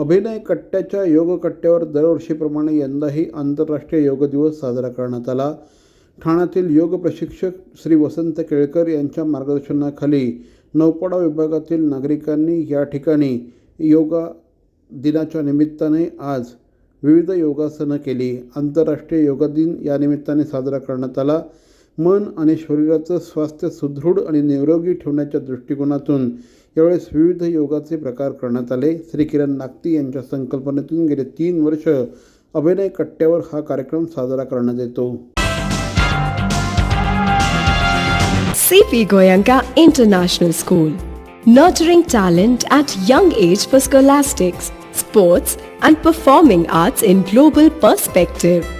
अभिनय कट्ट्याच्या योग कट्ट्यावर दरवर्षीप्रमाणे यंदाही आंतरराष्ट्रीय योग दिवस साजरा करण्यात आला. ठाण्यातील योग प्रशिक्षक श्री वसंत केळकर यांच्या मार्गदर्शनाखाली नौपाडा विभागातील नागरिकांनी या ठिकाणी योगा दिनाच्या निमित्ताने आज विविध योगासनं केली. आंतरराष्ट्रीय योगा दिन या निमित्ताने साजरा करण्यात आला. मन आणि शरीराचं स्वास्थ्य सुदृढ आणि निरोगी ठेवण्याच्या दृष्टिकोनातून यावेळेस विविध योगाचे प्रकार करण्यात आले. श्री किरण नागती यांच्या संकल्पनेतून गेले तीन वर्ष अभिनय कट्ट्यावर हा कार्यक्रम साजरा करण्यात येतो. CP Goenka international school nurturing talent at young age for scholastics sports and performing arts in global perspective